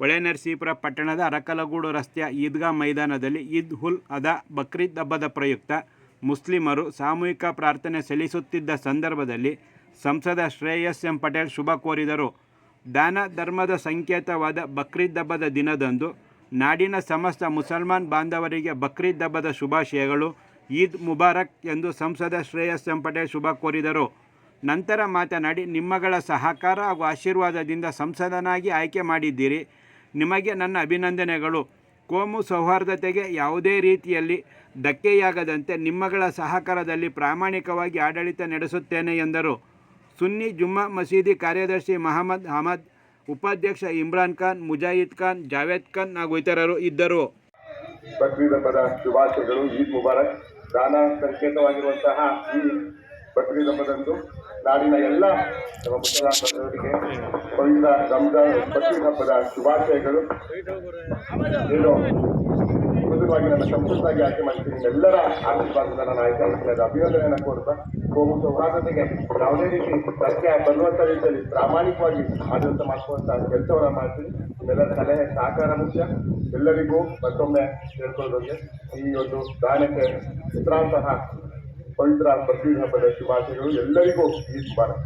ಹೊಳೆನರಸೀಪುರ ಪಟ್ಟಣದ ಅರಕಲಗೂಡು ರಸ್ತೆಯ ಈದ್ಗಾ ಮೈದಾನದಲ್ಲಿ ಈದ್ ಹುಲ್ ಅದ ಬಕ್ರೀದ್ ಹಬ್ಬದ ಪ್ರಯುಕ್ತ ಮುಸ್ಲಿಮರು ಸಾಮೂಹಿಕ ಪ್ರಾರ್ಥನೆ ಸಲ್ಲಿಸುತ್ತಿದ್ದ ಸಂದರ್ಭದಲ್ಲಿ ಸಂಸದ ಶ್ರೇಯಸ್ ಎಂ ಪಟೇಲ್ ಶುಭ ಕೋರಿದರು. ದಾನ ಧರ್ಮದ ಸಂಕೇತವಾದ ಬಕ್ರೀದ್ ಹಬ್ಬದ ದಿನದಂದು ನಾಡಿನ ಸಮಸ್ತ ಮುಸಲ್ಮಾನ್ ಬಾಂಧವರಿಗೆ ಬಕ್ರೀದ್ ಹಬ್ಬದ ಶುಭಾಶಯಗಳು, ಈದ್ ಮುಬಾರಕ್ ಎಂದು ಸಂಸದ ಶ್ರೇಯಸ್ ಎಂ ಪಟೇಲ್ ಶುಭ ಕೋರಿದರು. ನಂತರ ಮಾತನಾಡಿ, ನಿಮ್ಮಗಳ ಸಹಕಾರ ಹಾಗೂ ಆಶೀರ್ವಾದದಿಂದ ಸಂಸದನಾಗಿ ಆಯ್ಕೆ ಮಾಡಿದ್ದೀರಿ. ನಿಮಗೆ ನನ್ನ ಅಭಿನಂದನೆಗಳು. ಕೋಮು ಸೌಹಾರ್ದತೆಗೆ ಯಾವುದೇ ರೀತಿಯಲ್ಲಿ ಧಕ್ಕೆಯಾಗದಂತೆ ನಿಮ್ಮಗಳ ಸಹಕಾರದಲ್ಲಿ ಪ್ರಾಮಾಣಿಕವಾಗಿ ಆಡಳಿತ ನಡೆಸುತ್ತೇನೆ ಎಂದರು. ಸುನ್ನಿ ಜುಮ್ಮಾ ಮಸೀದಿ ಕಾರ್ಯದರ್ಶಿ ಮಹಮ್ಮದ್ ಅಹಮದ್ ಉಪಾಧ್ಯಕ್ಷ ಇಮ್ರಾನ್ ಖಾನ್, ಮುಜಾಹಿದ್ ಖಾನ್, ಜಾವೇದ್ ಖಾನ್ ಹಾಗೂ ಇತರರು ಇದ್ದರು. ಬಕ್ರೀದ್ ಹಬ್ಬದ ಶುಭಾಶಯಗಳು, ಈದ್ ಮುಬಾರಕ್. ದಾನ ಸಂಕೇತವಾಗಿರುವಂತಹ ಈ ನಾಡಿನ ಎಲ್ಲ ನಮ್ಮ ಪವಿತ್ರ ರಂಜಾನ್ ಬಕ್ರೀದ್ ಹಬ್ಬದ ಶುಭಾಶಯಗಳು. ಏನು ಸುದೃಢವಾಗಿ ನನ್ನ ಸಂಸತ್ತಾಗಿ ಆಯ್ಕೆ ಮಾಡ್ತೀನಿ. ಎಲ್ಲರ ಆಶೀರ್ವಾದದಿಂದ ನಾನು ಆಯ್ಕೆ ಮಾಡ್ತೀನಿ. ಅಭಿನಂದನೆಯನ್ನು ಕೋರ್ತಾ ಕೋಮು ಸೌಹಾರ್ದತೆಗೆ ಯಾವುದೇ ರೀತಿ ಧಕ್ಕೆ ಬರುವಂಥ ರೀತಿಯಲ್ಲಿ ಪ್ರಾಮಾಣಿಕವಾಗಿ ಆಡಳಿತ ಮಾಡಿಸುವಂಥ ಕೆಲಸವನ್ನ ಮಾಡ್ತೀನಿ. ನಿಮ್ಮೆಲ್ಲರ ಸಲಹೆ ಸಹಕಾರ ಮುಖ್ಯ. ಎಲ್ಲರಿಗೂ ಮತ್ತೊಮ್ಮೆ ಹೇಳ್ಕೊಳ್ಳೋದಕ್ಕೆ ಈ ಒಂದು ದಾನಕ್ಕೆ ಚಿತ್ರಾಂತಹ ಪವಿತ್ರ ಬಕ್ರೀದ್ ಹಬ್ಬದ ಶುಭಾಶಯಗಳು. ಎಲ್ಲರಿಗೂ ಈ ಭಾರತ